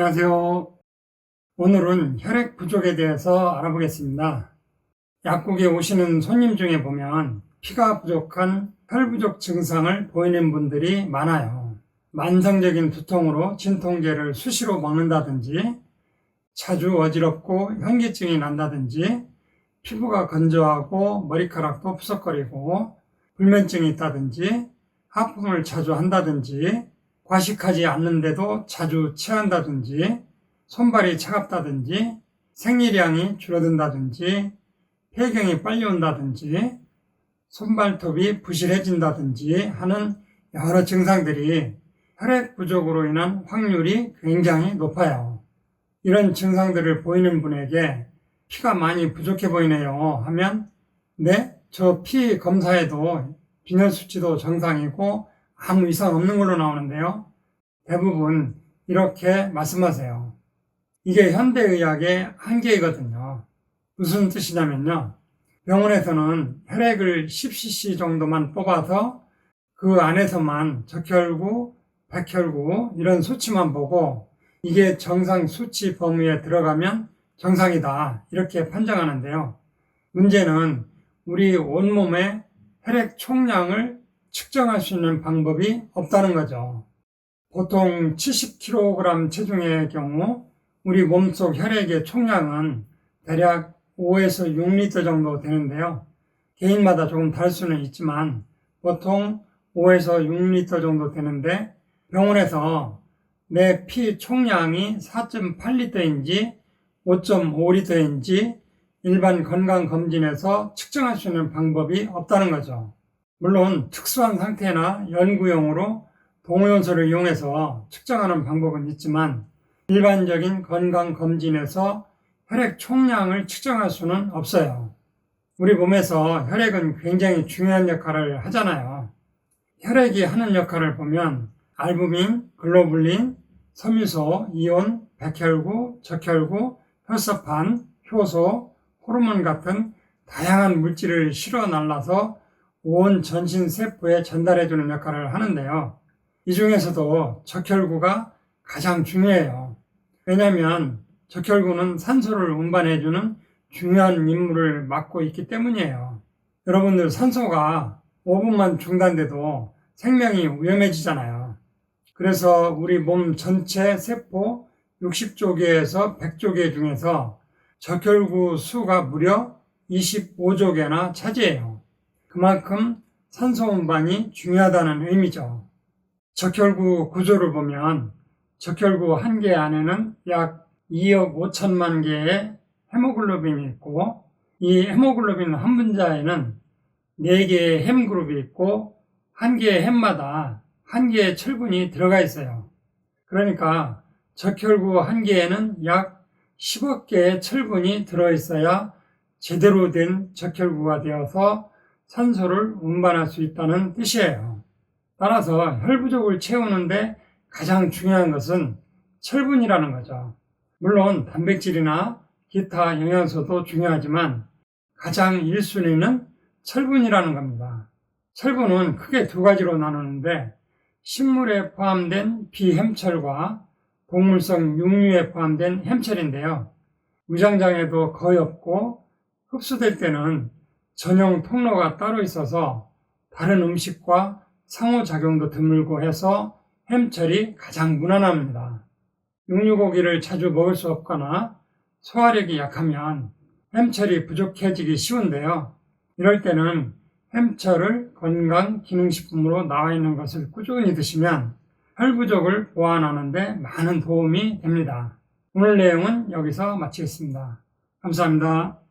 안녕하세요. 오늘은 혈액 부족에 대해서 알아보겠습니다. 약국에 오시는 손님 중에 보면 피가 부족한 혈 부족 증상을 보이는 분들이 많아요. 만성적인 두통으로 진통제를 수시로 먹는다든지 자주 어지럽고 현기증이 난다든지 피부가 건조하고 머리카락도 푸석거리고 불면증이 있다든지 하품을 자주 한다든지 과식하지 않는데도 자주 체한다든지 손발이 차갑다든지 생리량이 줄어든다든지 폐경이 빨리 온다든지 손발톱이 부실해진다든지 하는 여러 증상들이 혈액 부족으로 인한 확률이 굉장히 높아요. 이런 증상들을 보이는 분에게 피가 많이 부족해 보이네요 하면 네, 저 피 검사에도 빈혈 수치도 정상이고 아무 이상 없는 걸로 나오는데요. 대부분 이렇게 말씀하세요. 이게 현대의학의 한계이거든요. 무슨 뜻이냐면요. 병원에서는 혈액을 10cc 정도만 뽑아서 그 안에서만 적혈구, 백혈구 이런 수치만 보고 이게 정상 수치 범위에 들어가면 정상이다 이렇게 판정하는데요. 문제는 우리 온몸의 혈액 총량을 측정할 수 있는 방법이 없다는 거죠. 보통 70kg 체중의 경우 우리 몸속 혈액의 총량은 대략 5에서 6리터 정도 되는데요. 개인마다 조금 다를 수는 있지만 보통 5에서 6리터 정도 되는데 병원에서 내 피 총량이 4.8리터인지 5.5리터인지 일반 건강검진에서 측정할 수 있는 방법이 없다는 거죠. 물론 특수한 상태나 연구용으로 동호연소를 이용해서 측정하는 방법은 있지만 일반적인 건강검진에서 혈액 총량을 측정할 수는 없어요. 우리 몸에서 혈액은 굉장히 중요한 역할을 하잖아요. 혈액이 하는 역할을 보면 알부민, 글로불린, 섬유소, 이온, 백혈구, 적혈구, 혈소판, 효소, 호르몬 같은 다양한 물질을 실어 날라서 온 전신 세포에 전달해주는 역할을 하는데요. 이 중에서도 적혈구가 가장 중요해요. 왜냐하면 적혈구는 산소를 운반해주는 중요한 임무를 맡고 있기 때문이에요. 여러분들 산소가 5분만 중단돼도 생명이 위험해지잖아요. 그래서 우리 몸 전체 세포 60조 개에서 100조 개 중에서 적혈구 수가 무려 25조 개나 차지해요. 그만큼 산소 운반이 중요하다는 의미죠. 적혈구 구조를 보면 적혈구 한 개 안에는 약 2억 5천만 개의 헤모글로빈이 있고 이 헤모글로빈 한 분자에는 4개의 햄그룹이 있고 한 개의 햄마다 한 개의 철분이 들어가 있어요. 그러니까 적혈구 한 개에는 약 10억 개의 철분이 들어있어야 제대로 된 적혈구가 되어서 산소를 운반할 수 있다는 뜻이에요. 따라서 혈 부족을 채우는데 가장 중요한 것은 철분이라는 거죠. 물론 단백질이나 기타 영양소도 중요하지만 가장 1순위는 철분이라는 겁니다. 철분은 크게 두 가지로 나누는데 식물에 포함된 비햄철과 동물성 육류에 포함된 햄철인데요. 위장장애도 거의 없고 흡수될 때는 전용 통로가 따로 있어서 다른 음식과 상호작용도 드물고 해서 햄철이 가장 무난합니다. 육류고기를 자주 먹을 수 없거나 소화력이 약하면 햄철이 부족해지기 쉬운데요. 이럴 때는 햄철을 건강 기능식품으로 나와 있는 것을 꾸준히 드시면 혈 부족을 보완하는데 많은 도움이 됩니다. 오늘 내용은 여기서 마치겠습니다. 감사합니다.